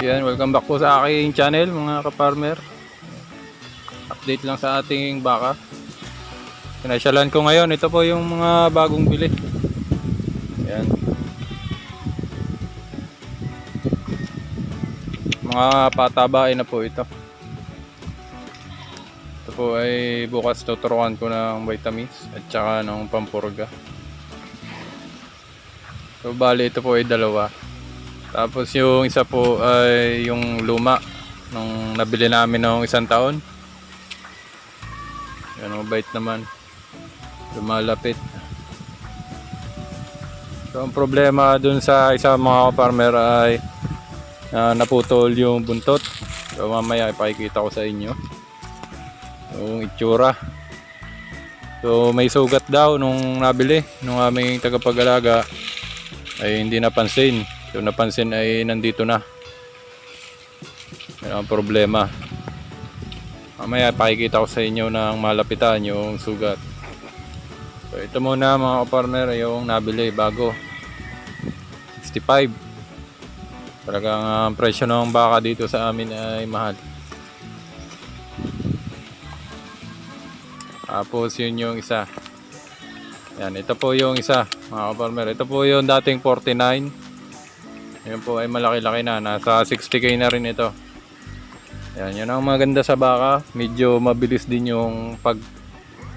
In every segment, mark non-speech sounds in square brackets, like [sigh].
Yan, welcome back po sa aking channel mga kaparmer. Update lang sa ating baka. Pinasyalan ko ngayon, ito po yung mga bagong bili. Yan. Mga patabain na po ito. Ito po ay bukas tuturuan ko ng vitamins at saka ng pampurga. So bali ito po ay dalawa. Tapos yung isa po ay yung luma nung nabili namin noong isang taon. Yan, mabait naman. Lumalapit. So ang problema dun sa isa mga farmer ay ah, naputol yung buntot. So mamaya ipakikita ko sa inyo yung itsura. So may sugat daw nung nabili nung aming tagapag-alaga ay hindi napansin. So napansin ay nandito na. Yan ang problema. Mamaya pakikita ko sa inyo ng malapitan yung sugat. So ito muna mga farmer yung nabili bago. 65. Talagang ang presyo ng baka dito sa amin ay mahal. Tapos yun yung isa. Yan, ito po yung isa mga farmer. Ito po yung dating 49. Yan po ay malaki-laki na. Nasa 60k na rin ito. Yan, yun ang maganda sa baka. Medyo mabilis din yung pag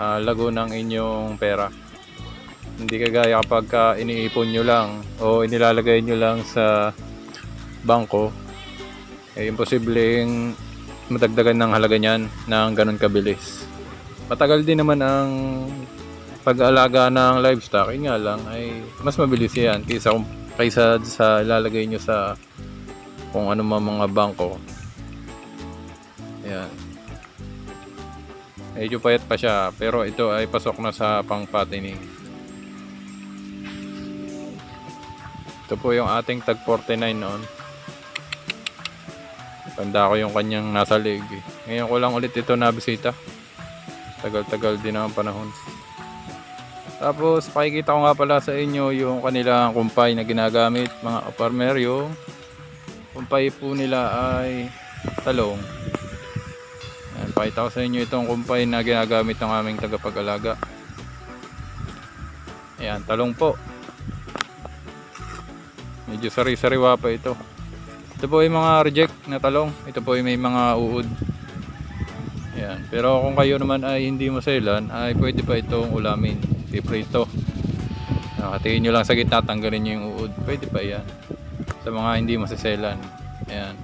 ah, lago ng inyong pera. Hindi kagaya kapag ah, iniipon nyo lang o inilalagay nyo lang sa bangko. Eh, imposibleng madagdagan ng halaga niyan ng ganun kabilis. Matagal din naman ang pag-alaga ng livestock. Yun nga lang ay mas mabilis yan kaysa, kung- kaysa sa ilalagay nyo sa kung ano man mga bangko. Ayan. Medyo payat pa siya pero ito ay pasok na sa pang-fattening. Ito po yung ating tag 49 noon. Tanda ko yung kanyang nasa leg. eh. Ngayon ko lang ulit ito nabisita. Tagal-tagal din ang panahon. Tapos pakikita ko nga pala sa inyo yung kanilang kumpay na ginagamit mga farmer yung kumpay po nila ay talong. Ayan, pakita ko sa inyo itong kumpay na ginagamit ng aming tagapag-alaga. Ayan, talong po. Medyo sari-sariwa pa ito. Ito po yung mga reject na talong. Ito po yung may mga uod. Ayan. Pero kung kayo naman ay hindi maselan, ay pwede pa itong ulamin. Iprito. Nakatingin nyo lang sa gitna, tanggalin nyo yung uod. Pwede pa yan. Sa mga hindi masaselan. Ayan.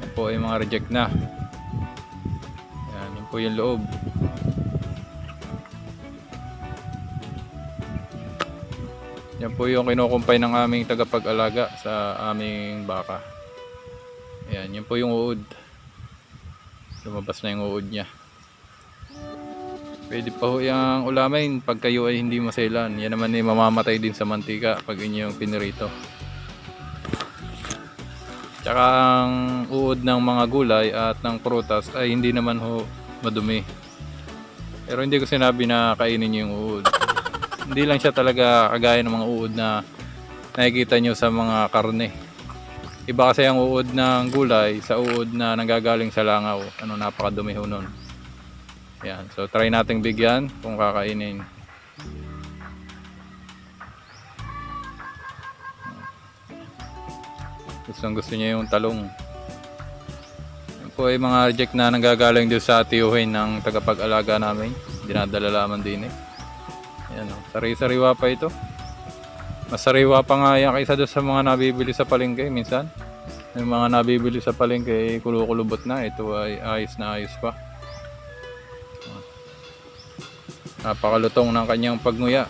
Ayan po yung mga reject na. Ayan, yun po yung loob. Yan po yung kinukumpay ng aming tagapag-alaga sa aming baka. Ayan, yun po yung uod. Lumabas na yung uod niya. Pwede pa ho yung ulamin pag kayo ay hindi maselan. Yan naman ay mamamatay din sa mantika pag inyong pinirito. Tsaka ang uod ng mga gulay at ng prutas ay hindi naman ho madumi. Pero hindi ko sinabi na kainin niyo yung uod. Hindi lang siya talaga kagaya ng mga uod na nakikita nyo sa mga karne. Iba kasi ang uod ng gulay sa uod na nanggagaling sa langaw. Ano napakadumi ho nun. Yan. So try nating bigyan kung kakainin. Gustong gusto niya yung talong. Yan po ay mga reject na nanggagaling doon sa tiyuhin ng tagapag-alaga namin. Dinadala lamang din eh. Ayan o, sari-sariwa pa ito. Mas sariwa pa nga yan kaysa doon sa mga nabibili sa palengke minsan. Yung mga nabibili sa palengke, eh, kulukulubot na. Ito ay ayos na ayos pa. Napakalutong ng kanyang pagnguya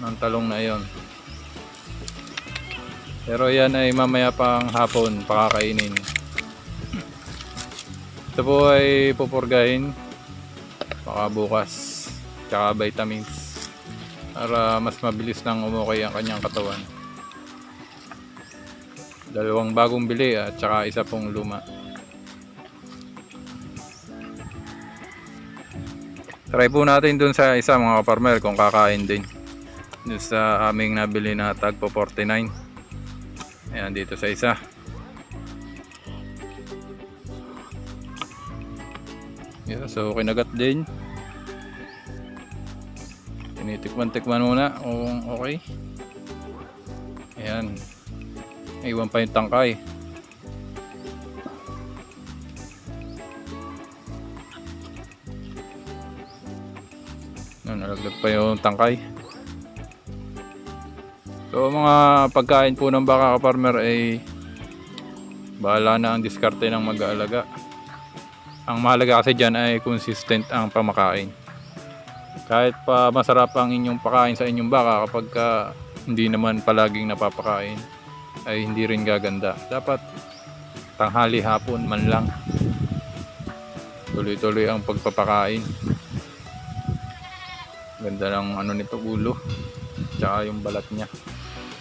ng talong na iyon. Pero yan ay mamaya pang hapon pakakainin. Ito po ay pupurgahin baka bukas tsaka vitamins para mas mabilis nang umukay ang kanyang katawan. Dalawang bagong bili at tsaka isa pong luma. Try po natin dun sa isa mga farmer kung kakain din. Dun sa aming nabili na tag po 49. Ayan, dito sa isa. Yeah, so kinagat din. Tinitikman-tikman muna kung okay. Ayan. Iwan pa yung tangkay. Nalaglag pa yung tangkay. So mga pagkain po ng baka ka-farmer ay bahala na ang diskarte ng mag-aalaga. Ang mahalaga kasi dyan ay consistent ang pamakain. Kahit pa masarap ang inyong pakain sa inyong baka kapag ka hindi naman palaging napapakain ay hindi rin gaganda. Dapat tanghali hapon man lang tuloy-tuloy ang pagpapakain. Ganda ng ano nito ulo tsaka yung balat niya.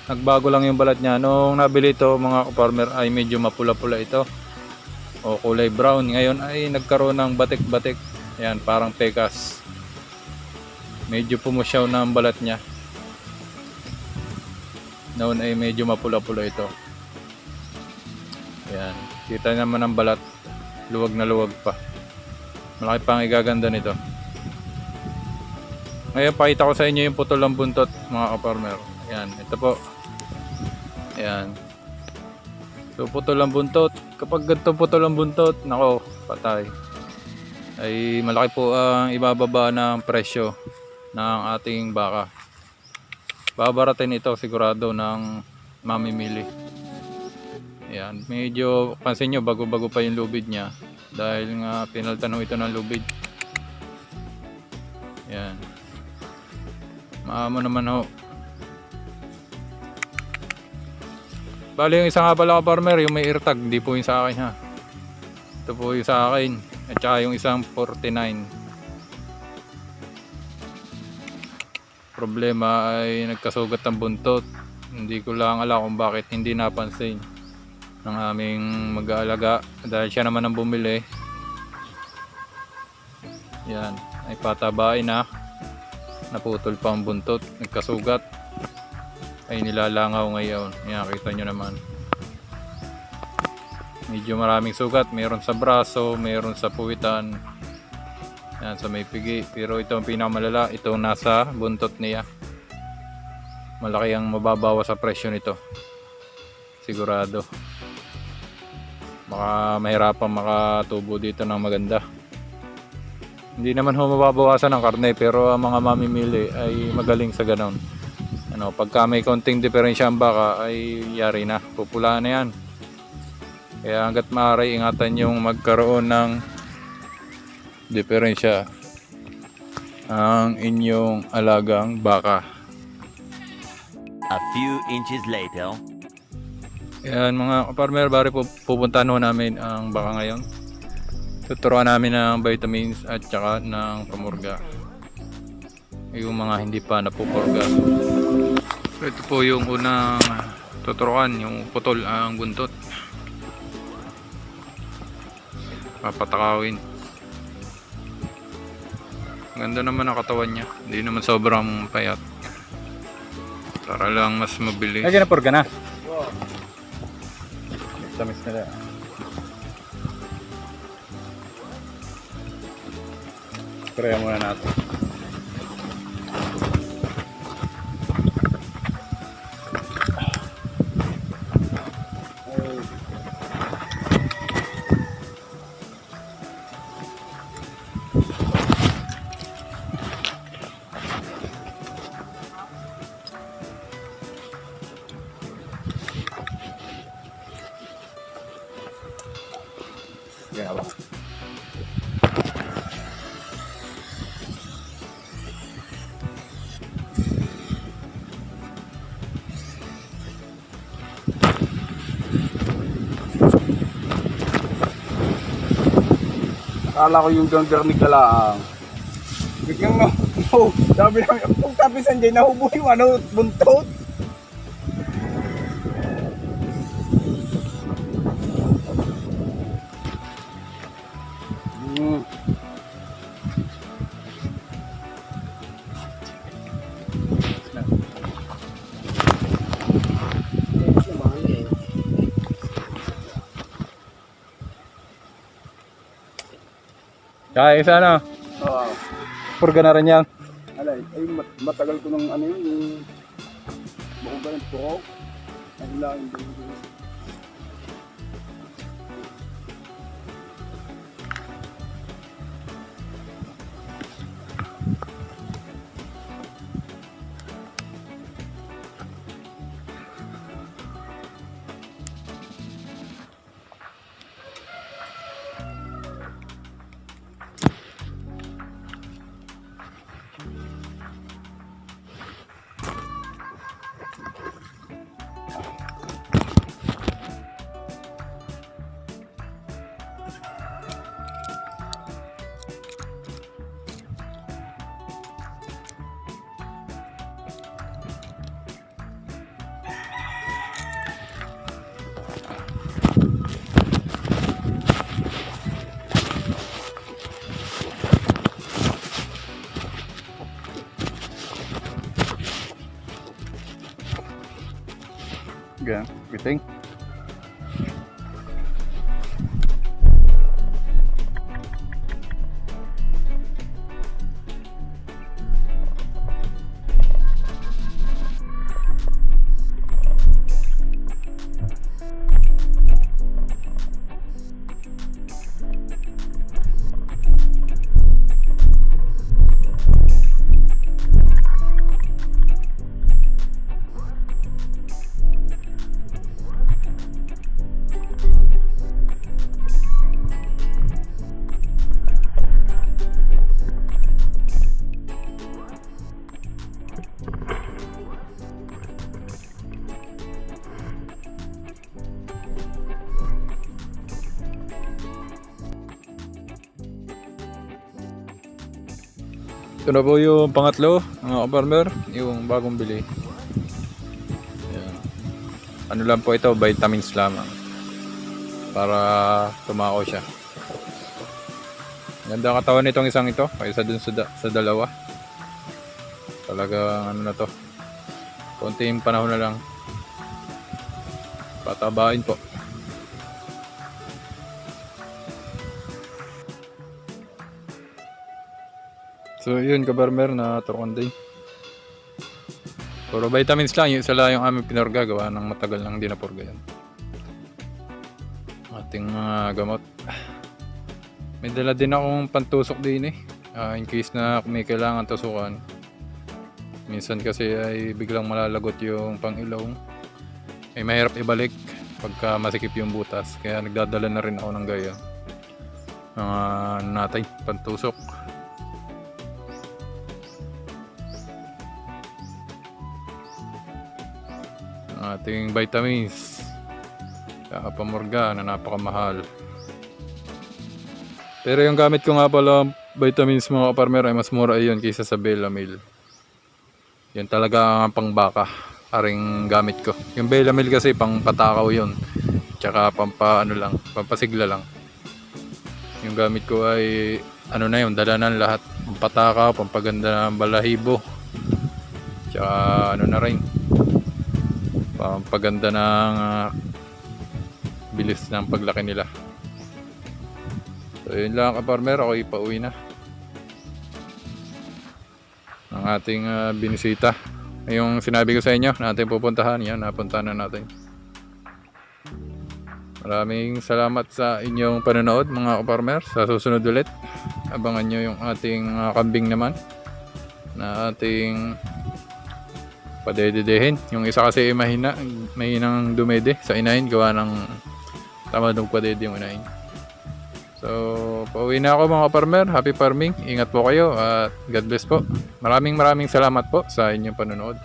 Nagbago lang yung balat niya. Nung nabili ito mga farmer ay medyo mapula-pula ito. O kulay brown. Ngayon ay nagkaroon ng batik-batik. Yan, parang pekas. Medyo pumusyaw na ang balat niya. Noon ay medyo mapula-pula ito. Yan. Kita naman ang balat. Luwag na luwag pa. Malaki pa ang igaganda nito. Ngayon pakita ko sa inyo yung putol ng buntot mga kaparmer. Yan, ito po. Yan. So putol ang buntot. Kapag ganito putol ang buntot, nako, patay. Ay malaki po ang ibababa ng presyo ng ating baka. Babaratin ito sigurado ng mamimili. Yan, medyo pansin nyo bago-bago pa yung lubid niya dahil nga pinaltan ito ng lubid. Yan. Maamo naman ho. Bali yung isa nga pala ka farmer, yung may ear tag, hindi po yung sa akin ha. Ito po yung sa akin. At saka yung isang 49. Problema ay nagkasugat ng buntot. Hindi ko lang alam kung bakit hindi napansin ng aming mag-aalaga dahil siya naman ang bumili. Yan, ay patabain na. Naputol pa ang buntot, nagkasugat ay nilalangaw ngayon. Yan, kita nyo naman. Medyo maraming sugat. Meron sa braso, meron sa puwitan. Yan, sa may pigi. Pero ito ang pinakamalala. Ito nasa buntot niya. Malaki ang mababawa sa presyo nito. Sigurado. Baka mahirapan makatubo dito ng maganda. Hindi naman ho mababawasan ng karne pero ang mga mamimili ay magaling sa ganon ano, pagka may konting diferensya ang baka ay yari na, pupula na yan. Kaya hanggat maaari ingatan yung magkaroon ng diferensya ang inyong alagang baka. A few inches later. Yan mga farmer, bari po pupuntahan namin ang baka ngayon. Tuturuan namin ng vitamins at saka ng pamurga. Yung mga hindi pa napupurga. Ito po yung unang tuturuan, yung putol ang buntot. Papatakawin. Ganda naman ang katawan niya. Hindi naman sobrang payat. Para lang mas mabilis. Ay, ginapurga na. Tamis na lang. Try muna natin. Akala ko yung ganggang ni Kalaang. Biglang na, [laughs] oh, sabi lang, kung sabi sa Jay, nahubo yung ano, buntot. Kaya isa ano, Oo. purga na rin yan. Alay, ay mat- matagal ko nung ano yun, yung buko ba yung tuko? Ang lang yung Ito na po yung pangatlo, mga farmer, yung bagong bili. Ayan. Ano lang po ito, vitamins lamang. Para tumako siya. Ganda katawan nitong isang ito, kaysa dun sa, da- sa dalawa. Talaga ano na to. Konting panahon na lang. Patabain po. So yun kabarmer na turuan din. Puro vitamins lang, yung isa lang yung aming pinurga gawa ng matagal nang di napurga yan. Ating mga gamot. May dala din akong pantusok din eh. Ah, in case na may kailangan tusukan. Minsan kasi ay biglang malalagot yung pangilaw. Ay mahirap ibalik pagka masikip yung butas. Kaya nagdadala na rin ako ng gaya. Mga ano natin, pantusok. Ating vitamins. Kakapamurga na napakamahal. Pero yung gamit ko nga pala vitamins mga kaparmer ay mas mura yun kaysa sa Belamil. Yun talaga ang pangbaka aring gamit ko. Yung Belamil kasi pang patakaw yun. Tsaka pampa ano lang pampasigla lang. Yung gamit ko ay ano na yun dalanan lahat. Pampatakaw pampaganda ng balahibo. Tsaka ano na rin pampaganda ng ah, bilis ng paglaki nila. So yun lang kaparmer, ako ipauwi na. Ang ating ah, binisita. Yung sinabi ko sa inyo, natin pupuntahan yan, napuntahan na natin. Maraming salamat sa inyong panonood mga kaparmer. Sa susunod ulit, abangan nyo yung ating ah, kambing naman na ating padededehin. Yung isa kasi mahina, mahinang dumede sa inahin gawa ng tama ng padede yung inahin. So, pauwi na ako mga farmer. Happy farming. Ingat po kayo at God bless po. Maraming maraming salamat po sa inyong panonood.